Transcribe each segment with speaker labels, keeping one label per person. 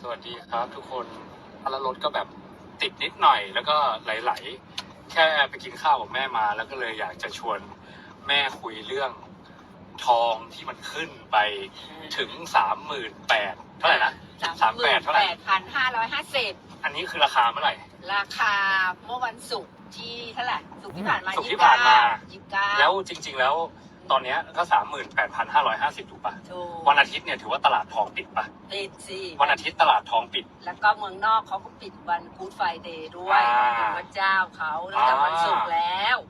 Speaker 1: สวัสดีครับทุกคนแล้วรถก็แบบติดนิดหน่อย แล้วก็ไหลๆ แค่ไปกินข้าวกับแม่มา แล้วก็เลยอยากจะชวนแม่คุยเรื่องทองที่มันขึ้นไปถึงสามหมื่นแปดเท่าไหร่นะ
Speaker 2: สามหมื่น
Speaker 1: 38เท่าไหร่
Speaker 2: แปดพันห้าร้อยห้าสิบ
Speaker 1: อันนี้คือราคาเมื่อไหร่
Speaker 2: ราคาเมื่อวันศุกร์ที่เท่าไหร่ศุกร์ที่ผ่านมา
Speaker 1: ศุกร์ที่ผ่านมา
Speaker 2: ยี่สิบเก้า
Speaker 1: แล้วจริง ๆ แล้ว ตอนเนี้ยก็สามหมื่นแปดพันห้าร้อยห้าสิบถูกปะ
Speaker 2: ถูก
Speaker 1: วันอาทิตย์เนี่ยถือว่าตลาดทองปิดปะ
Speaker 2: ติดสิ
Speaker 1: วันอาทิตย์ตลาดทองปิด
Speaker 2: แล้วก็เมืองนอกเขาก็ปิดวันกู๊ดไฟเดย์ด้วย
Speaker 1: อ่า
Speaker 2: เป็นพระเจ้าเขาตั้งแต่วันศุกร์แล้ว
Speaker 1: อ๋อ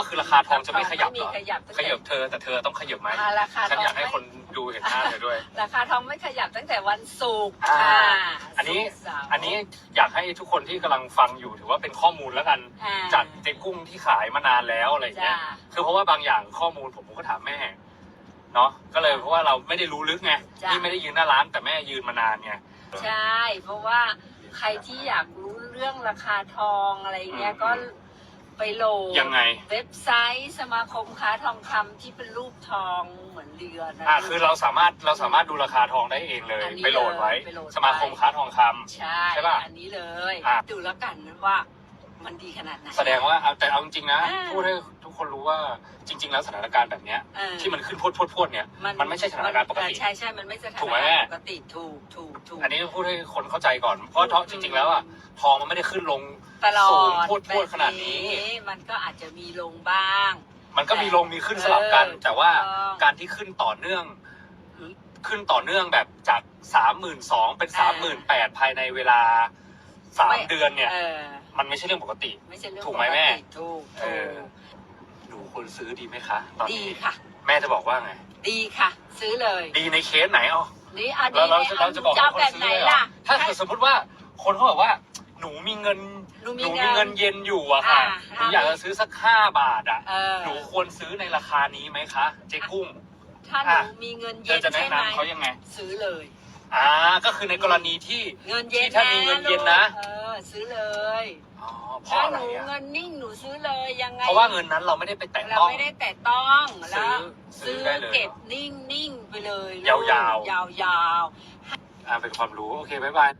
Speaker 1: ก็คือราคาทองจะไม่ขยับ
Speaker 2: ไม่
Speaker 1: เห
Speaker 2: มี
Speaker 1: รอ
Speaker 2: ขยับตั้ง
Speaker 1: ข
Speaker 2: แต่
Speaker 1: ยับเธอแต่เธอต้องขยับไหม
Speaker 2: อ่าราคา
Speaker 1: ฉัน
Speaker 2: ทอง
Speaker 1: อยากให้
Speaker 2: ไม่
Speaker 1: คนดูเห็นหน้าเธอด้วย
Speaker 2: ราคาทองไม่ขยับตั้งแต่วันศุกร์
Speaker 1: อ่า
Speaker 2: ค่ะ
Speaker 1: อันนี้
Speaker 2: ศุกร์เสาร์
Speaker 1: อันนี้อยากให้ทุกคนที่กำลังฟังอยู่ถือว่าเป็นข้อมูลแล้วกัน
Speaker 2: อ่
Speaker 1: จากเจ๊กุ้งที่ขายมานานแล้วอะไรอย่างเงี้ย
Speaker 2: จ้า
Speaker 1: คือเพราะว่าบางอย่างข้อมูลผมผมก็ถามแม่ เนาะก็เลยเพราะว่าเราไม่ได้รู้ลึกไง
Speaker 2: จ้ะ
Speaker 1: นี่ไม่ได้ยืนหน้าร้านแต่แม่ยืนมานานไง
Speaker 2: ใช่ เพราะว่าใครที่อยากรู้เรื่องราคาทองอะไรเงี้ย
Speaker 1: อืม
Speaker 2: ก็ ไปโหลด
Speaker 1: ยังไง
Speaker 2: เว็บไซต์สมาคมค้าทองคำที่เป็นรูปทองเหมือนเรือนะ
Speaker 1: อ่าคือเราสามารถเราสามารถดูราคาทองได้เองเลย
Speaker 2: อันนี้
Speaker 1: ไปโหลดไว้
Speaker 2: เลยไปโหลดไว้
Speaker 1: สมาคมค้าทองคำ
Speaker 2: ใช่
Speaker 1: ใช่ป่ะ
Speaker 2: อันนี้เลย
Speaker 1: อะ
Speaker 2: ดูแล้วกันว่ามันดีขนาดไหน
Speaker 1: แสดงว่าเอาแต่เอาจริงๆนะ
Speaker 2: อ่า
Speaker 1: พูดให้ทุก คนรู้ว่าจริง ๆ แล้วสถานการณ์แบบเนี้ย
Speaker 2: เออ
Speaker 1: ที่มันขึ้นพรวดพรวดพรวดเนี่ย มันไม่ใช่สถานการณ์ปกติ
Speaker 2: ใช่ใช่มันไม่ใช่สถาน
Speaker 1: ถูกไหม
Speaker 2: การ
Speaker 1: แม่
Speaker 2: ณ์ปกติถูกถูกถูก
Speaker 1: อันนี้พูดให้คนเข้าใจก่อน เพราะท้องจริง ๆ แล้วอะทองมันไม่ได้ขึ้นลง
Speaker 2: ตลอ
Speaker 1: สูง
Speaker 2: ด
Speaker 1: พรวดพรวดขนาดนี้
Speaker 2: แบบมันก็อาจจะมีลงบ้าง
Speaker 1: มันก็มีลงมีขึ้นสลับกัน
Speaker 2: เออ
Speaker 1: แต่ว่า
Speaker 2: ถูกต้อง
Speaker 1: การที่ขึ้นต่อเนื่อง ขึ้นต่อเนื่องแบบจากสามหมื่นสองเป็นสามหมื่นแปดภายในเวลาสามเดือนเนี่ย
Speaker 2: เออ
Speaker 1: มันไม่ใช่เรื่องปกติ
Speaker 2: ไม่ใช่เรื่อง
Speaker 1: ถูกไหมแม่
Speaker 2: ปติถูก
Speaker 1: เอ
Speaker 2: ถู
Speaker 1: อกห นูควรซื้อดีไหมคะ ตอน
Speaker 2: ดี
Speaker 1: นี้
Speaker 2: ค่ะ
Speaker 1: แม่จะบอกว่าไง
Speaker 2: ดีค่ะ ซื้อเลย
Speaker 1: ดีในเคสไหนอ๋อ
Speaker 2: นี่อะดี
Speaker 1: เราเราจะ
Speaker 2: นี่
Speaker 1: เราจะบอก
Speaker 2: จะ
Speaker 1: ให้
Speaker 2: เอา
Speaker 1: คน
Speaker 2: แบบ
Speaker 1: ซื้อ
Speaker 2: ไหน
Speaker 1: เลยเหรอ
Speaker 2: ล่ะ
Speaker 1: ถ้าเกิดสมมติว่าคนเขาบอกว่า หนูมีเงิน
Speaker 2: หนู
Speaker 1: ห
Speaker 2: มี
Speaker 1: นู
Speaker 2: เงิ
Speaker 1: มี
Speaker 2: น
Speaker 1: เงินเย็นอยู่อะค่ะ
Speaker 2: อ่า
Speaker 1: หนูอยากจะซื้อสักห้าบาทอะ
Speaker 2: เออ
Speaker 1: หนูควรซื้อในราคานี้ไหมคะ เจ๊กุ้ง
Speaker 2: ถ้าห
Speaker 1: อะ
Speaker 2: นูมีเงิน
Speaker 1: เธ
Speaker 2: เย็
Speaker 1: อนจะ
Speaker 2: ใช่
Speaker 1: แนะ
Speaker 2: ไหม
Speaker 1: นำเขายังไง
Speaker 2: ซื้อเลย
Speaker 1: อ่า ก็คือในกรณีที่
Speaker 2: เงินเย็น
Speaker 1: ที่ถ้ามีเงินเย็นนะ
Speaker 2: เออซื้อเลย
Speaker 1: อ๋อ เพ
Speaker 2: ถ้า
Speaker 1: ราะอะ
Speaker 2: ห
Speaker 1: ไร
Speaker 2: นู
Speaker 1: อะ
Speaker 2: เงินนิ่งหนูซื้อเลยยังไง
Speaker 1: เพราะว่าเงินนั้นเราไม่ได้ไปแตะ
Speaker 2: เรา
Speaker 1: ต้อง
Speaker 2: ไม่ได้แต่ต้องแล้
Speaker 1: ซื้อ
Speaker 2: ว
Speaker 1: ซื้
Speaker 2: ซื้
Speaker 1: อ
Speaker 2: อ
Speaker 1: ได้เลย
Speaker 2: เก็บนิ่งนิ่งๆไปเลย
Speaker 1: ยาวๆ
Speaker 2: ยาวๆ
Speaker 1: อ่าเป็นความรู้ โอเค บ๊ายบาย